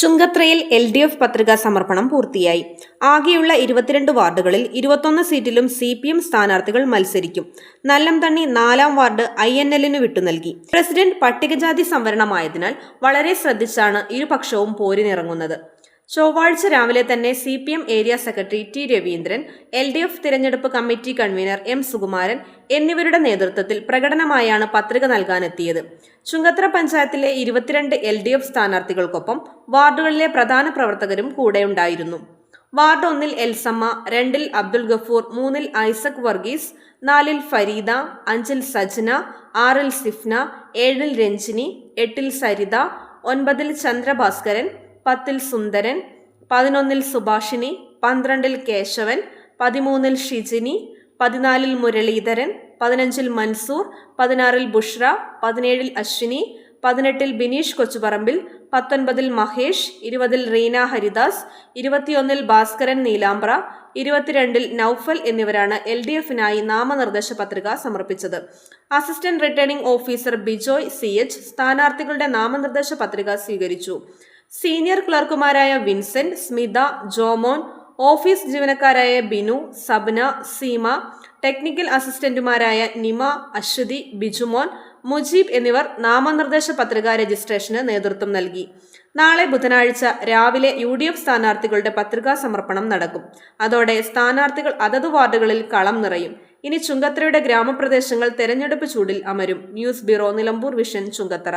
ചുങ്കത്രയിൽ L D F പത്രികാ സമർപ്പണം പൂർത്തിയായി. ആകെയുള്ള ഇരുപത്തിരണ്ട് വാർഡുകളിൽ ഇരുപത്തൊന്ന് സീറ്റിലും സി പി എം സ്ഥാനാർത്ഥികൾ മത്സരിക്കും. നല്ലംതണ്ണി നാലാം വാർഡ് ഐ എൻ എല്ലിന് വിട്ടു നൽകി. പ്രസിഡന്റ് പട്ടികജാതി സംവരണമായതിനാൽ വളരെ ശ്രദ്ധിച്ചാണ് ഇരുപക്ഷവും പോരിനിറങ്ങുന്നത്. ചൊവ്വാഴ്ച രാവിലെ തന്നെ C P M area secretary T Raveendran L D F തിരഞ്ഞെടുപ്പ് കമ്മിറ്റി കൺവീനർ എം സുകുമാരൻ എന്നിവരുടെ നേതൃത്വത്തിൽ പ്രകടനമായാണ് പത്രിക നൽകാനെത്തിയത്. ചുങ്കത്ര പഞ്ചായത്തിലെ ഇരുപത്തിരണ്ട് എൽ ഡി എഫ് സ്ഥാനാർത്ഥികൾക്കൊപ്പം വാർഡുകളിലെ പ്രധാന പ്രവർത്തകരും കൂടെയുണ്ടായിരുന്നു. വാർഡ് ഒന്നിൽ എൽസമ്മ രണ്ടിൽ അബ്ദുൽ ഗഫൂർ മൂന്നിൽ ഐസക് വർഗീസ് നാലിൽ ഫരീദ അഞ്ചിൽ സജ്ന ആറിൽ സിഫ്ന ഏഴിൽ രഞ്ജിനി എട്ടിൽ സരിത ഒൻപതിൽ ചന്ദ്രഭാസ്കരൻ പത്തിൽ സുന്ദരൻ പതിനൊന്നിൽ സുഭാഷിണി പന്ത്രണ്ടിൽ കേശവൻ പതിമൂന്നിൽ ഷിജിനി പതിനാലിൽ മുരളീധരൻ പതിനഞ്ചിൽ മൻസൂർ പതിനാറിൽ ബുഷ്ര പതിനേഴിൽ അശ്വിനി പതിനെട്ടിൽ ബിനീഷ് കൊച്ചുപറമ്പിൽ പത്തൊൻപതിൽ മഹേഷ് ഇരുപതിൽ റീന ഹരിദാസ് ഇരുപത്തിയൊന്നിൽ ഭാസ്കരൻ നീലാംബ്ര ഇരുപത്തിരണ്ടിൽ നൌഫൽ എന്നിവരാണ് എൽ ഡി എഫിനായി നാമനിർദ്ദേശ പത്രിക സമർപ്പിച്ചത്. Assistant returning officer Bijoy C H സ്ഥാനാർത്ഥികളുടെ നാമനിർദ്ദേശ പത്രിക സ്വീകരിച്ചു. സീനിയർ ക്ലർക്കുമാരായ വിൻസെന്റ് സ്മിത ജോമോൻ ഓഫീസ് ജീവനക്കാരായ ബിനു സബ്ന സീമ ടെക്നിക്കൽ അസിസ്റ്റന്റുമാരായ നിമ അശ്വതി ബിജുമോൻ മുജീബ് എന്നിവർ നാമനിർദ്ദേശ പത്രിക രജിസ്ട്രേഷന് നേതൃത്വം നൽകി. നാളെ ബുധനാഴ്ച രാവിലെ യു ഡി എഫ് സ്ഥാനാർത്ഥികളുടെ പത്രികാ സമർപ്പണം നടക്കും. അതോടെ സ്ഥാനാർത്ഥികൾ അതത് വാർഡുകളിൽ കളം നിറയും. ഇനി ചുങ്കത്തറയുടെ ഗ്രാമപ്രദേശങ്ങൾ തെരഞ്ഞെടുപ്പ് ചൂടിൽ അമരും. News bureau Nilambur vision Chungathara.